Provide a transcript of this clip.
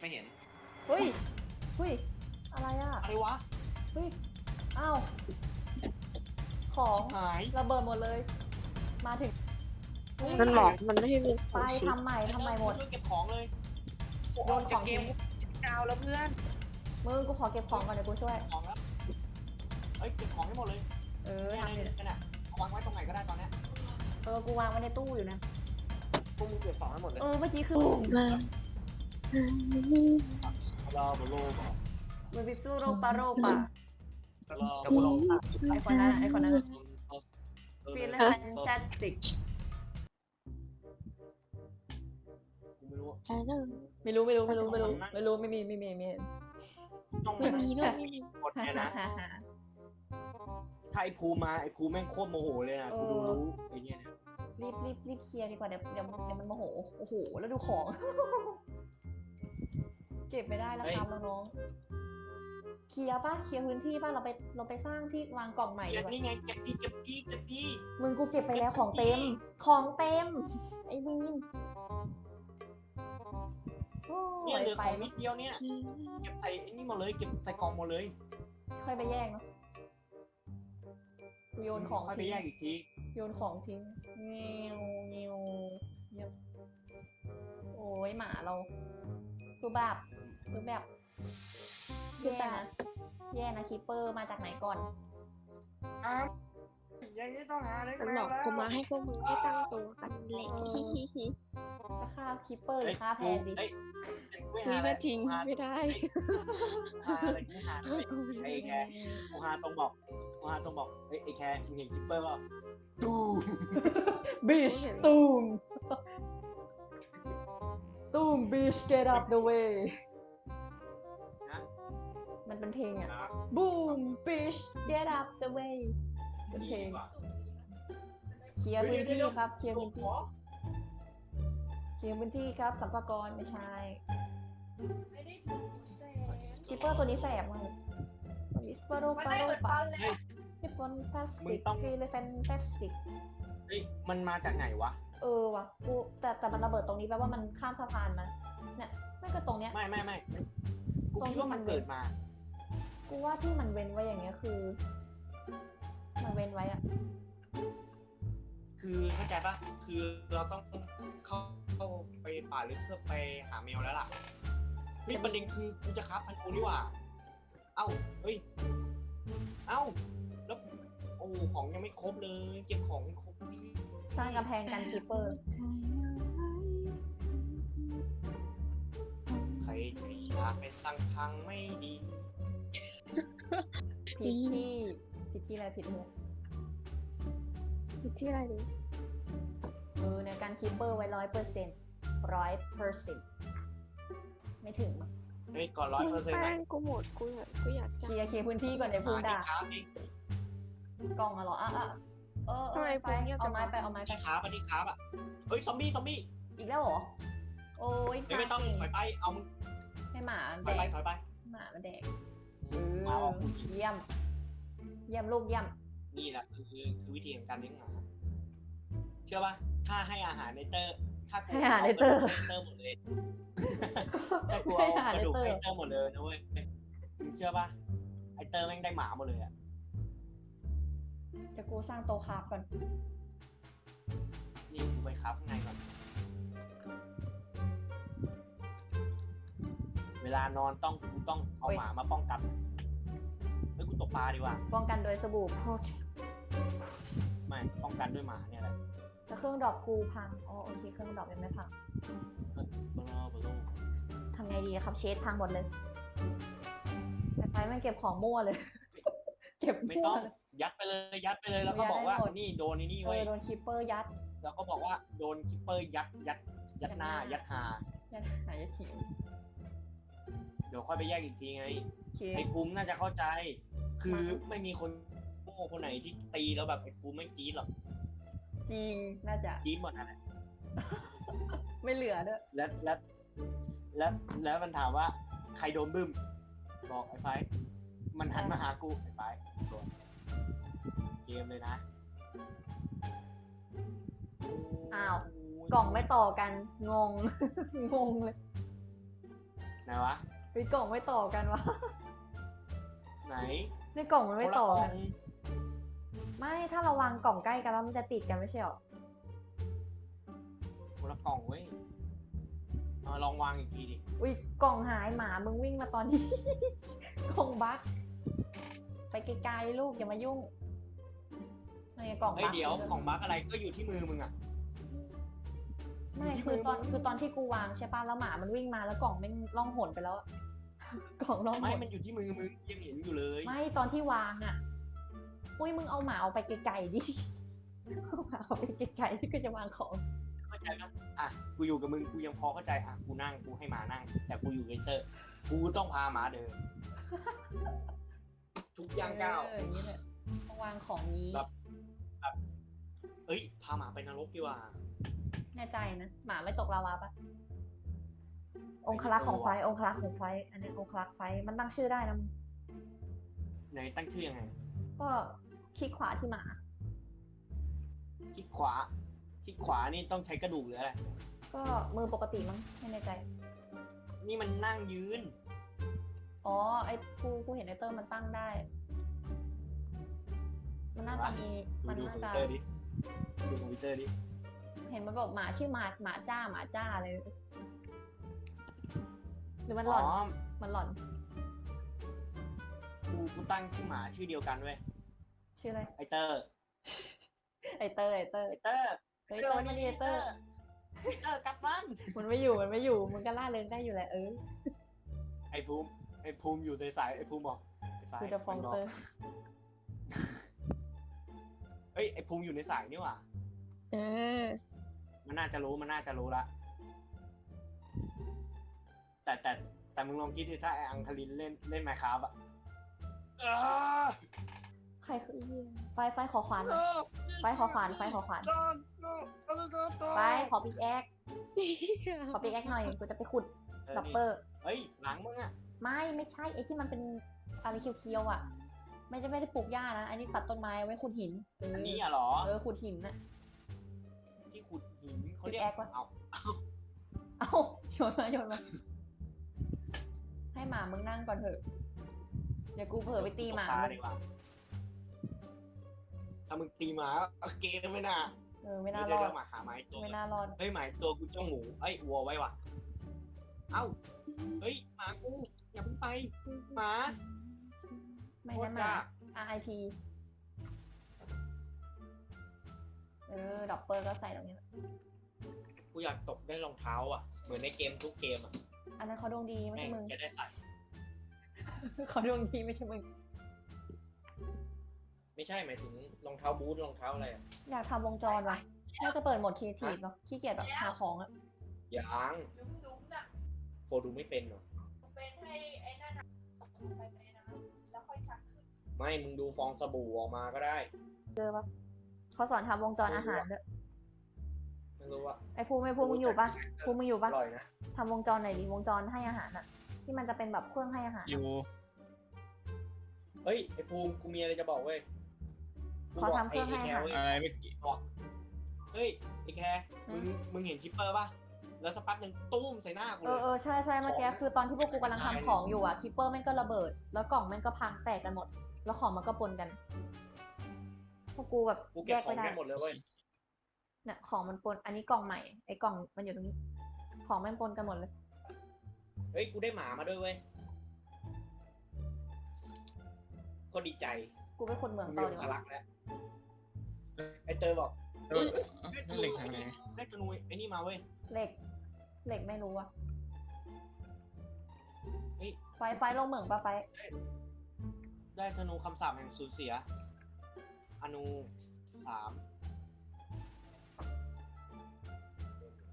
ไม่เห็นเฮ้ยเฮ้ย อะไรอะ อะไรวะเฮ้ย อ้าว ของชิบหายระเบิดหมดเลย มาถึงเฮ้ยมันบอกมันไม่ให้มีขไปองชิปทำใหม่ทำใหม่หมด ช่วยเก็บของเลยโดนของเกทิ้มงดาวแล้วเพื่อนมึงกูขอเก็บของก่อนเดี๋ยวกูช่วย ของแล้วเอ้ยเก็บของให้หมดเลยเออเนี่ยทำอยู่เนี่ยเนี่ยเอาวางไว้ตรงไหนก็ได้ตอนเนี้ยเออ กูวางไว้ในตู้อยู่นะ พวกมึงเก็บของให้หมดเลยเออ เมื่อกี้คือ มา ลาบโลบะมันไปสู้โรปาโรปะลาแต่กูลงภาไอคนนั้นไอคนนั้นอะเออฟีลแฟนตาสติกไม่รู้ไม่รู้ไม่รู้ไม่รู้ไม่รู้ไม่รู้ไม่มีไม่มีไม่มีต้องไม่มีด้วยไม่มีหมดเนี่ยนะ ฮ่าฮ่า ถ้าไอ้ภูมาไอ้ภูแม่งโคตรโมโหเลยนะกูดูรู้ไอ้เนี่ยนะรีบรีบรีบเคลียร์ดีกว่าเดี๋ยวเดี๋ยวเดี๋ยวมันโมโหโอ้โหแล้วดูของ เก็บไม่ได้แล้วครับน้องๆเคลียร์ป่ะเคลียร์พื้นที่ป่ะเราไปเราไปสร้างที่วางกล่องใหม่เก็ดีบกว่านี่ไงเก็บดีเก็บดีเก็บดีมึงกูเก็บไปแล้วของเต็ม ของเต็ม ไอวีนโอ้เนี่ยยเหลือไปของไม่นิดเดียวเนี่ยเก็บใส่ไอ้นี่หมดเลยเก็บใส่กล่องหมดเลยค่อยไปแย่งเนาะกูโยนของค่อยไปทิ้งแยกอีกทีโยนของทิ้งเงี้ยวเงี้ยวเงี้ยวโอ้ยหมาเราคือแบบ คือแบบคือแย่แบบ นะแย่นะคิปเปอร์มาจากไหนก่อน อ้าวอย่างนี้ต้องหาเล็กมันแมบวอกแล้วกูมาให้พวกมึงได้ตั้งตัวกันแหละฮิฮิฮิจะฆ่าคิปเปอร์หรือฆ่าแพนดีเอ้ยเอ้ยคุยมาจริงไม่ได้หาอะไรกูหาเลยกูไม่ไอ้ได้แคร์กูหาตรงบอกกูหาต้องบอกเอ้ยไอ้แคร์มึงเห็นคิปเปอร์ป่ะดูบิชตูมตูมบิช get up the way นะ มันเป็นเพลงอะนะ boom bish get up the way เป็นเพลง เคลียร์พื้นที่ครับ เคลียร์พื้นที่ เคลียร์พื้นที่ครับสัมภากรไม่ใช่คิปเปอร์ตัวนี้แสบมากวิสเปอร์โรปาโรปาเฮ้ยเป็นฟอนตาสมึติงกต้องฟีเลยแฟนตาสติกเฮ้ยมันมาจากไหนวะ เออว่ะกูแต่แต่มันระเบิดตรงนี้แปลว่ามันข้ามสะพานมาเนี่ยไม่ก็ตรงเนี้ย ไม่ไม่ไม่กูคิดว่ามันเกิดมา กูว่าที่มันเว้นไว้อย่างเงี้ยคือ มันเว้นไว้อะคือเข้าใจปะคือเราต้องเข้าเข้าไปป่าลึกเพื่อไปหาแมวแล้วล่ะเฮ้ยประเด็นคือกูจะครับพันกูนี่หว่า เอ้าเฮ้ย เอ้าแล้วโอ้ของยังไม่ครบเลย เก็บของไม่ครบดีสร้างกำแพงกันคิปเปอร์ใครจะอยากเป็นสังคังไม่ดี ผิดที่ผิดที่อะไรผิดมุกอยู่ที่อะไรดีเออในการคิปเปอร์ไว้ร้อยเปอร์เซ็นต์ร้อยเปอร์เซ็นต์ไม่ถึงเฮ้ยก่อนร้อยมึงเปอร์เซ็นต์แป้นะงกูหมดกูอยากกูอยากเคจะลียร์เคลียร์พื้นที่ก่อนเดี๋ยวพูดที่ด่าค้าดิกล่องอะเหรออะอะเออเออไปเอาไม้ไปเอาไม้ไปที่ค้าปะที่ค้าปะเฮ้ยซอมบี้ซอมบี้อีกแล้วเหรอโอ้ยเฮ้ยไม่ต้องถอยไปเอามึงให้หมามันถอยแดไปกถอยไปหมามันแดก มาออกเยี่ยม เยี่ยมลูกเยี่ยม นี่แหละคือคือวิธีของการเลี้ยงหมาเชื่อปะถ้าให้อาหารในเตอร์ ถ้ากูให้อาหารในเตอร์ากระดูกให้เตอร์หมดเลยถ้ากูเอากระดูกให้เตอร์หมดเลยนะเว้ยมึงเชื่อปะไอเตอร์แม่งได้หมาหมดเลยอะเดี๋ยวกูสร้างโตะคราฟก่อน นี่กูไปครับข้างในก่อน เวลานอนต้องกูต้องเอาเฮ้ยหมามาป้องกันเฮ้ยกูตกปลาดีกว่า ป้องกันโดยสบู่โปรไม่ป้องกันด้วยหมาเนี่ยแหละแล้วเครื่องดรอปกูพังอ๋อโอเค เครื่องดรอปยังไม่พังเออตัวโน้ตัวโน้ทำไงดีอะครับเชดพังหมดเลยแต่ไปมันเก็บของมั่วเลย เก็บไม่มั่ต้วองเลย ยัดไปเลยยัดไปเลยแล้วก็บอกว่ายัดได้หมด นี่โดนไอ้นี่เอเว้ยอโดนคิปเปอร์ยัด แล้วก็บอกว่าโดนคิปเปอร์ยัดยัดยัดหน้ายัดหายัดหายาฉีดเดี๋ยวค่อยไปแยกอีกทีไงโอเคไอ้ภูมิน่าจะเข้าใจ คือไม่มีคนโง่คนไหนที่ตีแล้วแบบไอ้ภูมิไม่กรี๊ดหรอกจริงน่าจะกรี๊ดหมดนั่นแหละไม่เหลือด้วยแล้วแล้วแล้วแล้วมันถามว่า ใครโดนบึ้ม บอกไอ้ไฟท์มันหันมาหากูไอ้ไฟท์ชวนเกมเลยนะอ้าวกล่องไม่ต่อกันงงงงเลยไหนวะเฮ้ยกล่องไม่ต่อกันวะไหน ในกล่องมันไม่คนละต่อกล่กันไม่ถ้าเราวางกล่องใกล้กันแล้วมันจะติดกันไม่ใช่หรอคนละกล่องเว้ยเอาลองวางอีกทีดิ อุ้ยกล่องหายหมามึงวิ่งมาตอนที่ กล่องบั๊กไปไกลๆลูกอย่ามายุ่งนี่กล่องเฮ้ยบั๊กเดี๋ยวกล่องบั๊กอะไรก็อยู่ที่มือมึงอะไม่อยู่ที่คือตอนมือมึงคือตอนที่กูวางใช่ป่ะแล้วหมามันวิ่งมาแล้วกล่องมันล่องหนไปแล้ว กล่องล่องหไม่นมันอยู่ที่มือมึงยังเห็นอยู่เลย ไม่ตอนที่วางอะ อุ้ยมึงเอาหมาเอาไปไกลๆดิเอาหมาเอาไปไกลๆที่กูจะวางของเข้าใจไหมอะ กูอยู่กับมึง กูยังพอเข้าใจ อะ กูนั่ง กูให้หมานั่ง แต่กูอยู่กับไอ้เตอร์ กูต้องพาหมาเดิน ทุกย่างก้าวเอออย่างนี้แหละต้องวางของนี้แบบเอ้ย พาหมาไปนรกดีกว่า แน่ใจนะ หมาไม่ตกลาวาปะ องคลักษ์ของไฟ องคลักษ์ของไฟ อันนี้องคลักษ์ไฟ มันตั้งชื่อได้นะมึงไหนตั้งชื่อยังไงก็คลิกขวาที่หมา คลิกขวา คลิกขวานี่ต้องใช้กระดูกหรืออะไร ก็มือปกติมั้งไม่แน่ใจ นี่มันนั่งยืน อ๋อ ไอ้กูกูเห็นไอเตอร์มันตั้งได้ มันน่าจะมีดูมันดูน่าคอมจะพิวเตอร์ดิ ดูคอมพิวเตอร์ดิ เห็นมันบอกหมาชื่อหมาหมาจ้าหมาจ้าเลย หรือมันหอ๋ล่ออนมันหล่อน กูกูตั้งชื่อหมาชื่อเดียวกันเว้ยชื่ออะไร ไอเตอร์ไอเตอร์ไอเตอร์ไอเตอร์เฮ้ยเตอร์ไม่ดีไอเตอร์ไอเตอร์กลับบ้านมันไม่อยู่ มันไม่อยู่มันก็ล่าเริงได้อยู่แหละเออ ไอภูมิไอภูมิอยู่ในสายไอภูมิบอกไอสายกูจะฟ้องมันบกเตอร์เฮ้ยไอภูมิอยู่ในสายนี่หว่าเออ มันน่าจะรู้มันน่าจะรู้ละ แต่แต่แต่มึงลองคิดดิถ้าไออังคลินเล่นเล่นไมครับอะเออใครคือไฟไฟขอขวานหน่อยไฟขอขวานไฟขอขวานไฟขอปิกแอคขอปิกแอคหน่อยกูจะไปขุดเออซัปนี่เปอร์ เฮ้ยหลังมึงอะไม่ไม่ใช่ไอ้ที่มันเป็นอะไรเคียวๆอะ ไม่จะไม่ได้ปลูกหญ้านะ อันนี้ตัดต้นไม้ไว้ขุดหินเอออันนี้อะเหรอ เออขุดหินน่ะที่ขุดหินเขาเรียก Pickaxe วะเอา เอ้าโยนมาโยนมา ให้หมามึงนั่งก่อนเถอะ เดี๋ยวกูเผลอไปตีหมาตมึงดีกว่าถ้ามึงตีหมาโอเคไม่น่าเออไม่น่ารเดี๋ยวอเดี๋ดยวมาหาไม้ตัวไม่น่ารอด เฮ้ยหมายตัวกูจ้องหมูเอ้ยวัวไว้ว่ะ เอ้า เฮ้ยหมากูอย่าเพิ่งไปหมาไม่โคนะตรหจ้ามา RIP เออดอกเปอร์ก็ใส่ตรงนี้ กูอยากตกได้รองเท้าอะ เหมือนในเกมทุกเกมอะอันนั้นเขาดวงดีไม่แม่ใช่งมึงจะได้ใส่ เขาดวงดีไม่ใช่มึง ไม่ใช่หมายถึงรองเท้าบูทรองเท้าอะไรอะอยากทำวงจรว่ะน่าจะเปิดโหมดครีเอทีฟเนาะขี้เกียจแบบหาของอะยังโฟดูไม่เป็นเหรอเป็นให้ไอ้นั่นน่ะไปในน้ำแล้วค่อยชักขึ้นไม่มึงดูฟองสบู่ออกมาก็ได้เจอปะเขาสอนทำวงจรอาหารด้วยไม่ รู้ว่าไอ้ภูมิไอ้ภูมิมึงอยู่ปะภูมิมึงอยู่อปะร่อยนะทำวงจรหน่อยดิวงจรให้อาหารอะที่มันจะเป็นแบบเครื่องให้อาหาร อยู่เฮ้ยไอภูมิกูมีอะไรจะบอกเว้ยกูขอบอกทำเครื่องให้ไอ้อาแคหารร์เว้ยอะไรไม่กี่บอกเฮ้ยไอแคร์อืมึมงมึงเห็นคิปเปอร์ป่ะแล้วสักแป๊บหนึ่งตุ้มใส่หน้ากูเอเลอย เออใช่ใช่เมื่อกี้คือตอนที่พวกกูกำลังทำของอยู่อะคิปเปอร์แม่งก็ระเบิด แล้วกล่องแม่งก็พังแตกกันหมด แล้วของมันก็ปนกัน พวกกูแบบกูแยเก็บกของไม่ได้ ได้หมดเลยเว้ย เนี่ยของมันปน อันนี้กล่องใหม่ ไอ้กล่องมันอยู่ตรงนี้ ของแม่งปนกันหมดเลย เฮ้ย กูได้หมามาด้วยเว้ยโคตรดีใจ กูไปคนเมืองกูต่มีออดีงกคว่าลักษณ์แล้ว ไอเตอร์บอก เออนั่นเหล็กทางไหนได้จนุยไอ้นี่มาเว้ย เหล็ก เหล็กไม่รู้อะเฮ้ย ไฟไฟลงเหมืองปะไฟได้ธนูคำสาปแห่งสูญเสีย อนูสาม